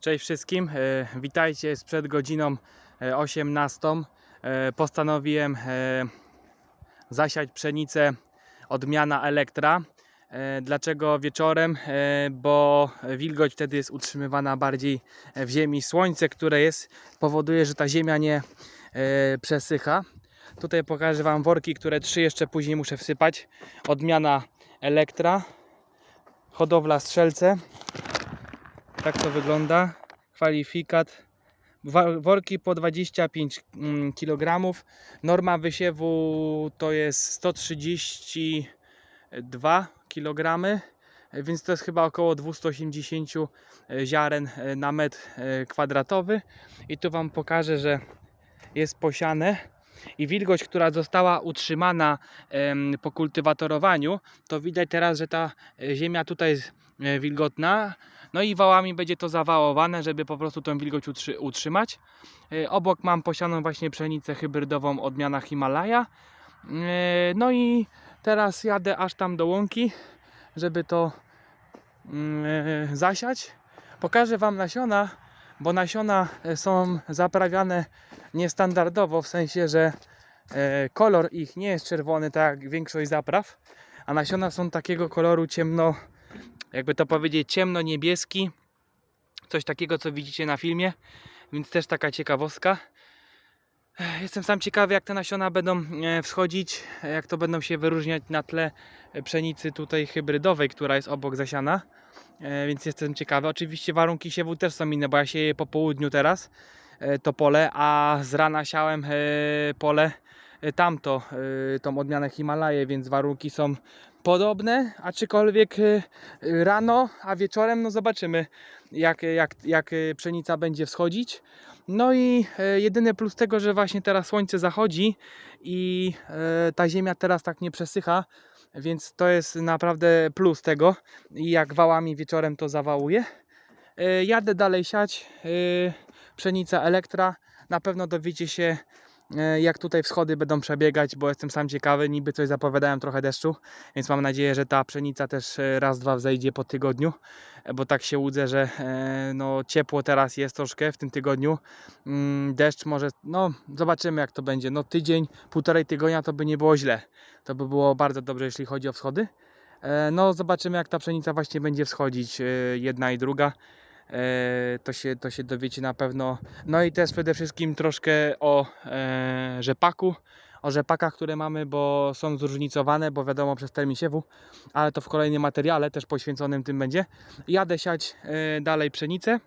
Cześć wszystkim, e, witajcie sprzed godziną e, 18. E, Postanowiłem e, zasiać pszenicę odmiana Elektra. Dlaczego wieczorem? Bo wilgoć wtedy jest utrzymywana bardziej w ziemi. Słońce, które jest, powoduje, że ta ziemia nie przesycha. Tutaj pokażę Wam worki, które trzy jeszcze później muszę wsypać. Odmiana Elektra. Hodowla strzelce. Tak to wygląda. Kwalifikat. Wa- Worki po 25 mm, kg. Norma wysiewu to jest 132 kg, więc to jest chyba około 280 ziaren e, na metr e, kwadratowy. I tu Wam pokażę, że jest posiane. I wilgoć, która została utrzymana po kultywatorowaniu, to widać teraz, że ta e, ziemia tutaj jest wilgotna, no i wałami będzie to zawałowane, żeby po prostu tą wilgoć utrzy- utrzymać. E, Obok mam posianą właśnie pszenicę hybrydową odmiana Himalaja. E, No i teraz jadę aż tam do łąki, żeby to mm, zasiać. Pokażę Wam nasiona, bo nasiona e, są zaprawiane niestandardowo, w sensie, że e, kolor ich nie jest czerwony, tak jak większość zapraw, a nasiona są takiego koloru ciemno, jakby to powiedzieć, ciemno-niebieski. Coś takiego, co widzicie na filmie, więc też taka ciekawostka. Jestem sam ciekawy, jak te nasiona będą e, wschodzić, jak to będą się wyróżniać na tle pszenicy tutaj hybrydowej, która jest obok zasiana. E, Więc jestem ciekawy. Oczywiście warunki siewu też są inne, bo ja sieję po południu teraz e, to pole, a z rana siałem e, pole tamto, tą odmianę Himalaję, więc warunki są podobne, aczkolwiek e, e, rano, a wieczorem no zobaczymy jak, jak, jak e, pszenica będzie wschodzić. No i jedyny plus tego, że właśnie teraz słońce zachodzi i ta ziemia teraz tak nie przesycha, więc to jest naprawdę plus tego i jak wałami wieczorem to zawałuje. Jadę dalej siać pszenica Elektra. Na pewno dowiecie się jak tutaj wschody będą przebiegać, bo jestem sam ciekawy, niby coś zapowiadają trochę deszczu, więc mam nadzieję, że ta pszenica też e, raz, dwa wzejdzie po tygodniu, e, bo tak się łudzę, że e, no, ciepło teraz jest troszkę w tym tygodniu, Mm, deszcz może, no zobaczymy jak to będzie, no tydzień, półtorej tygodnia to by nie było źle, to by było bardzo dobrze jeśli chodzi o wschody. E, No zobaczymy jak ta pszenica właśnie będzie wschodzić, e, jedna i druga. E, To się, to się dowiecie na pewno. No i też przede wszystkim troszkę o e, rzepaku, o rzepakach, które mamy, bo są zróżnicowane, bo wiadomo przez termin siewu, ale to w kolejnym materiale też poświęconym tym będzie. Jadę siać e, dalej pszenicę.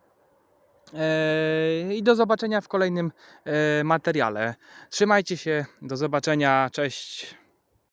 I do zobaczenia w kolejnym materiale. Trzymajcie się, do zobaczenia, cześć.